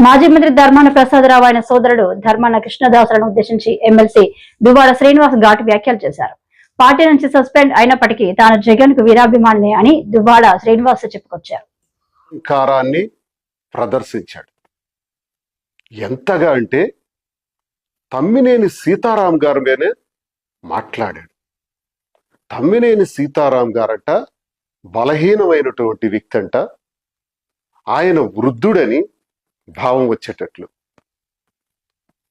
మాజీ మంత్రి ధర్మాన ప్రసాదరావు ఆయన సోదరుడు ధర్మాన కృష్ణదాసులను ఉద్దేశించి ఎమ్మెల్సీ దువ్వాడ శ్రీనివాస్ ఘాటు వ్యాఖ్యలు చేశారు. పార్టీ నుంచి సస్పెండ్ అయినప్పటికీ తాను జగన్కు వీరాభిమాని అని దువ్వాడ శ్రీనివాస్ చెప్పుకొచ్చారు. అహంకారాన్ని ప్రదర్శించాడు. ఎంతగా అంటే తమ్మినేని సీతారాం గారు మీదనే మాట్లాడాడు. తమ్మినేని సీతారాం గారట బలహీనమైనటువంటి వ్యక్తి అంట. ఆయన వృద్ధుడని భావం వచ్చేటట్లు.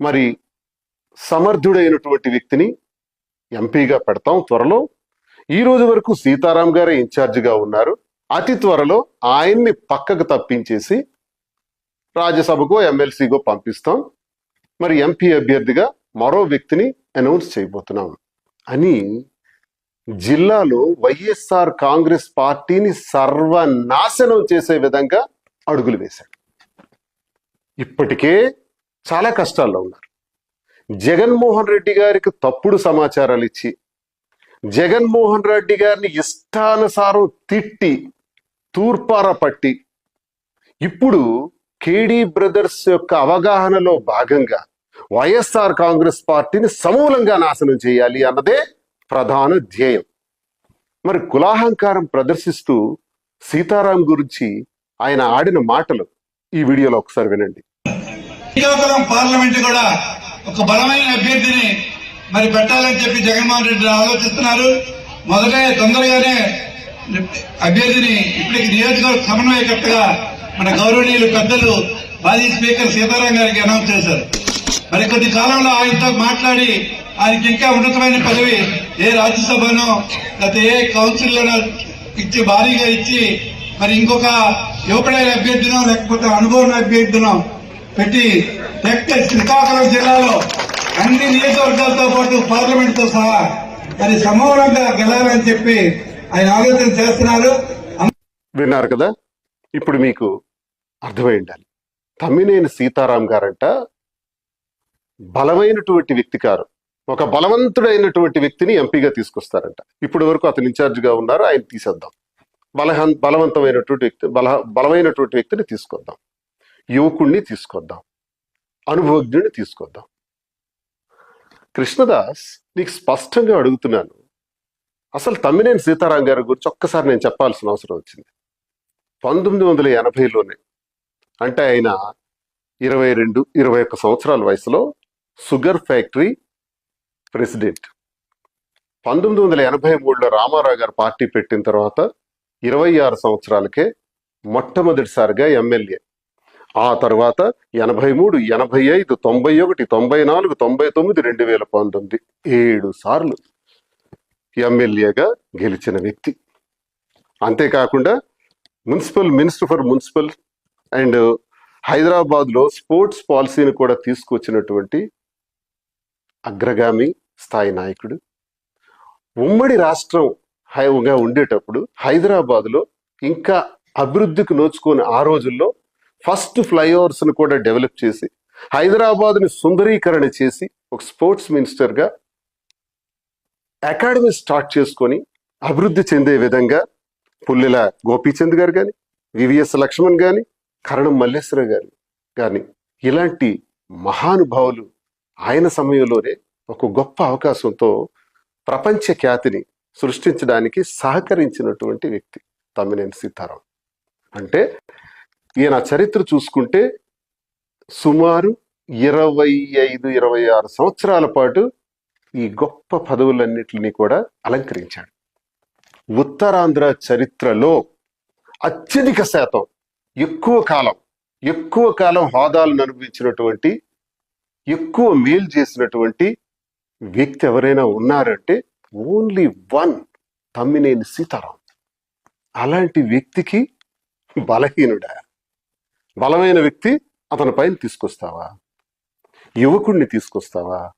మరి సమర్థుడైనటువంటి వ్యక్తిని ఎంపీగా పెడతాం త్వరలో. ఈ రోజు వరకు సీతారాం గారే ఇన్ఛార్జిగా ఉన్నారు. అతి త్వరలో ఆయన్ని పక్కకు తప్పించేసి రాజ్యసభకో ఎమ్మెల్సీకో పంపిస్తాం. మరి ఎంపీ అభ్యర్థిగా మరో వ్యక్తిని అనౌన్స్ చేయబోతున్నాం. అని జిల్లాలో వైఎస్ఆర్ కాంగ్రెస్ పార్టీని సర్వనాశనం చేసే విధంగా అడుగులు వేశాడు. ఇప్పటికే చాలా కష్టాల్లో ఉన్నారు. జగన్మోహన్ రెడ్డి గారికి తప్పుడు సమాచారాలు ఇచ్చి జగన్మోహన్ రెడ్డి గారిని ఇష్టానుసారం తిట్టి తూర్పార పట్టి ఇప్పుడు కేడీ బ్రదర్స్ యొక్క అవగాహనలో భాగంగా వైఎస్ఆర్ కాంగ్రెస్ పార్టీని సమూలంగా నాశనం చేయాలి అన్నదే ప్రధాన ధ్యేయం. మరి కులాహంకారం ప్రదర్శిస్తూ సీతారాం గురించి ఆయన ఆడిన మాటలు ఈ వీడియోలో ఒకసారి వినండి. శ్రీకాకుళం పార్లమెంట్ కూడా ఒక బలమైన అభ్యర్థిని మరి పెట్టాలని చెప్పి జగన్మోహన్ రెడ్డి ఆలోచిస్తున్నారు. మొదటే తొందరగానే అభ్యర్థిని ఇప్పటికి నియోజకవర్గ సమన్వయకర్తగా మన గౌరవనీయులు పెద్దలు మాజీ స్పీకర్ సీతారాం గారికి అనౌన్స్ చేశారు. మరి కొద్ది కాలంలో ఆయనతో మాట్లాడి ఆయనకి ఇంకా ఉన్నతమైన పదవి ఏ రాజ్యసభనో లేకపోతే ఏ కౌన్సిల్లోనో ఇచ్చి భారీగా ఇచ్చి మరి ఇంకొక యువకుడైన అభ్యర్థినో లేకపోతే అనుభవం అభ్యర్థినో పెట్టి టెక్ శ్రీకాకుళం జిల్లాలో అన్ని నియోజకవర్గాలతో పాటు పార్లమెంట్తో సహా మరి సమూలంగా గెలాలని చెప్పి ఆయన ఆలోచన చేస్తున్నారు. విన్నారు కదా? ఇప్పుడు మీకు అర్థమై ఉండాలి. తమ్మినేని సీతారాం గారంట బలమైనటువంటి వ్యక్తి కారు. ఒక బలవంతుడైనటువంటి వ్యక్తిని ఎంపీగా తీసుకొస్తారంట. ఇప్పటి వరకు అతను ఇన్ఛార్జిగా ఉన్నారు ఆయన తీసేద్దాం. బలహం బలవంతమైనటువంటి వ్యక్తి బల బలమైనటువంటి వ్యక్తిని తీసుకొద్దాం. యువకుణ్ణి తీసుకొద్దాం. అనుభవజ్ఞుడిని తీసుకొద్దాం. కృష్ణదాస్ నీకు స్పష్టంగా అడుగుతున్నాను. అసలు తమ్మినేని సీతారాం గారి గురించి ఒక్కసారి నేను చెప్పాల్సిన అవసరం వచ్చింది. పంతొమ్మిది వందల ఎనభైలోనే అంటే ఆయన ఇరవై రెండు ఇరవై ఒక్క సంవత్సరాల వయసులో షుగర్ ఫ్యాక్టరీ ప్రెసిడెంట్. పంతొమ్మిది వందల ఎనభై మూడులో రామారావు గారు పార్టీ పెట్టిన తర్వాత ఇరవై ఆరు సంవత్సరాలకే మొట్టమొదటిసారిగా ఎమ్మెల్యే. ఆ తర్వాత ఎనభై మూడు ఎనభై ఐదు తొంభై ఒకటి తొంభై నాలుగు తొంభై తొమ్మిది రెండు వేల పంతొమ్మిది ఏడు సార్లు ఎమ్మెల్యేగా గెలిచిన వ్యక్తి. అంతేకాకుండా municipal minister for municipal and హైదరాబాద్లో స్పోర్ట్స్ పాలసీని కూడా తీసుకొచ్చినటువంటి అగ్రగామి స్థాయి నాయకుడు. ఉమ్మడి రాష్ట్రం హైగా ఉండేటప్పుడు హైదరాబాద్లో ఇంకా అభివృద్ధికి నోచుకొని ఆ రోజుల్లో ఫస్ట్ ఫ్లైఓవర్స్ని కూడా డెవలప్ చేసి హైదరాబాద్ని సుందరీకరణ చేసి ఒక స్పోర్ట్స్ మినిస్టర్గా అకాడమీ స్టార్ట్ చేసుకొని అభివృద్ధి చెందే విధంగా పుల్లెల గోపీచంద్ గారు కానీ వివిఎస్ లక్ష్మణ్ కానీ కరణం మల్లేశ్వర గారు కానీ ఇలాంటి మహానుభావులు ఆయన సమయంలోనే ఒక గొప్ప అవకాశంతో ప్రపంచ ఖ్యాతిని సృష్టించడానికి సహకరించినటువంటి వ్యక్తి తమ్మినేని సీతారాం. అంటే ఈయన చరిత్ర చూసుకుంటే సుమారు ఇరవై ఐదు ఇరవై ఆరు సంవత్సరాల పాటు ఈ గొప్ప పదవులన్నిటిని కూడా అలంకరించాడు. ఉత్తరాంధ్ర చరిత్రలో అత్యధిక శాతం ఎక్కువ కాలం ఎక్కువ కాలం హోదాలను అనుభవించినటువంటి ఎక్కువ మేలు చేసినటువంటి వ్యక్తి ఎవరైనా ఉన్నారంటే ఓన్లీ వన్ తమ్మినేని సీతారాం. అలాంటి వ్యక్తికి బలహీనుడా? బలమైన వ్యక్తి అతని పైన తీసుకొస్తావా? యువకుడిని తీసుకొస్తావా?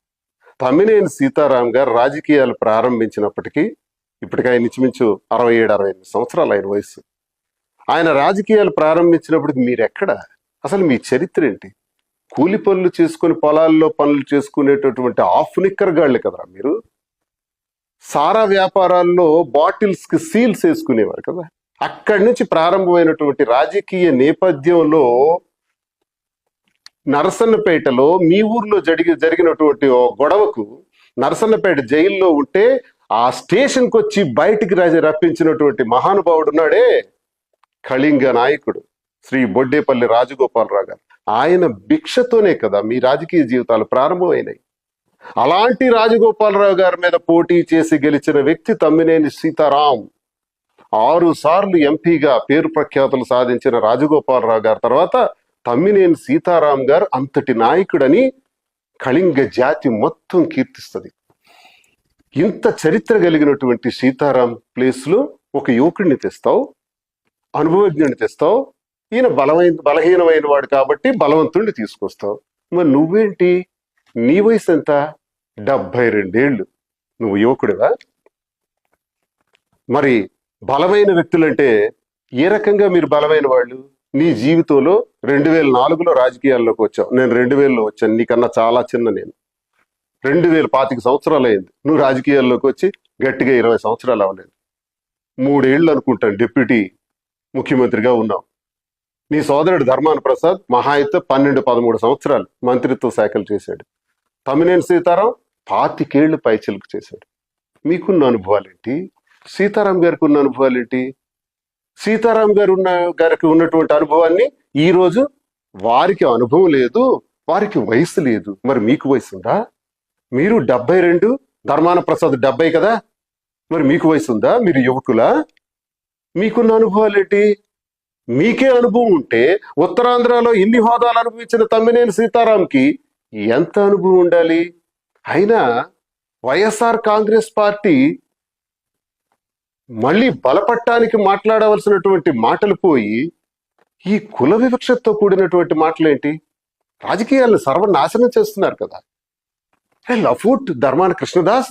తమ్మినేని సీతారాం గారు రాజకీయాలు ప్రారంభించినప్పటికీ ఇప్పటికి ఆయన ఇంచుమించు అరవై ఏడు అరవై ఎనిమిది సంవత్సరాలు ఆయన వయసు ఆయన రాజకీయాలు ప్రారంభించినప్పటికి మీరెక్కడ? అసలు మీ చరిత్ర ఏంటి? కూలి పనులు చేసుకుని పొలాల్లో పనులు చేసుకునేటటువంటి ఆఫ్ నిక్కర్ గాళ్ళు కదరా మీరు? సారా వ్యాపారాల్లో బాటిల్స్కి సీల్స్ వేసుకునేవారు కదా. అక్కడి నుంచి ప్రారంభమైనటువంటి రాజకీయ నేపథ్యంలో నరసన్నపేటలో మీ ఊర్లో జరిగి జరిగినటువంటి ఓ గొడవకు నరసన్నపేట జైల్లో ఉంటే ఆ స్టేషన్కి వచ్చి బయటికి రాజు రప్పించినటువంటి మహానుభావుడు ఉన్నాడే కళింగ నాయకుడు శ్రీ బొడ్డేపల్లి రాజగోపాలరావు గారు. ఆయన భిక్షతోనే కదా మీ రాజకీయ జీవితాలు ప్రారంభమైనాయి. అలాంటి రాజగోపాలరావు గారి మీద పోటీ చేసి గెలిచిన వ్యక్తి తమ్మినేని సీతారాం. ఆరు సార్లు ఎంపీగా పేరు ప్రఖ్యాతులు సాధించిన రాజగోపాలరావు గారి తర్వాత తమ్మినేని సీతారాం గారు అంతటి నాయకుడని కళింగ జాతి మొత్తం కీర్తిస్తుంది. ఇంత చరిత్ర కలిగినటువంటి సీతారాం ప్లేస్లో ఒక యువకుడిని తెస్తావు అనుభవజ్ఞుడిని తెస్తావు ఈయన బలమైన బలహీనమైన వాడు కాబట్టి బలవంతుడిని తీసుకొస్తావు. మరి నువ్వేంటి? నీ వయసు ఎంత? డెబ్బై రెండేళ్ళు. నువ్వు యువకుడివా? మరి బలమైన వ్యక్తులంటే ఏ రకంగా మీరు బలమైన వాళ్ళు? నీ జీవితంలో రెండు వేల నాలుగులో రాజకీయాల్లోకి వచ్చావు. నేను రెండు వేలలో వచ్చాను. నీకన్నా చాలా చిన్న నేను. రెండు వేల పాతిక సంవత్సరాలు అయింది. నువ్వు రాజకీయాల్లోకి వచ్చి గట్టిగా ఇరవై సంవత్సరాలు అవ్వలేదు. మూడేళ్ళు అనుకుంటాను డిప్యూటీ ముఖ్యమంత్రిగా ఉన్నావు. నీ సోదరుడు ధర్మాన ప్రసాద్ మహా అయితే పన్నెండు పదమూడు సంవత్సరాలు మంత్రిత్వ శాఖలు చేశాడు. తమ్మినేని సీతారాం పాతికేళ్ళు పైచిలుకు చేశాడు. మీకున్న అనుభవాలేంటి? సీతారాం గారికి ఉన్న అనుభవాలేంటి? సీతారాం గారు ఉన్న గారికి ఉన్నటువంటి అనుభవాన్ని ఈరోజు వారికి అనుభవం లేదు వారికి వయసు లేదు. మరి మీకు వయసు ఉందా? మీరు డెబ్బై రెండు ధర్మాన ప్రసాద్ డెబ్బై కదా? మరి మీకు వయసు ఉందా? మీరు యువకులా? మీకున్న అనుభవాలేంటి? మీకే అనుభవం ఉంటే ఉత్తరాంధ్రలో ఇన్ని హోదాలు అనుభవించిన తమ్మినేని సీతారాంకి ఎంత అనుభవం ఉండాలి? అయినా వైఎస్ఆర్ కాంగ్రెస్ పార్టీ మళ్ళీ బలపట్టానికి మాట్లాడవలసినటువంటి మాటలు పోయి ఈ కుల వివక్షతో కూడినటువంటి మాటలేంటి? రాజకీయాలను సర్వనాశనం చేస్తున్నారు కదా. లఫూట్ ధర్మాన కృష్ణదాస్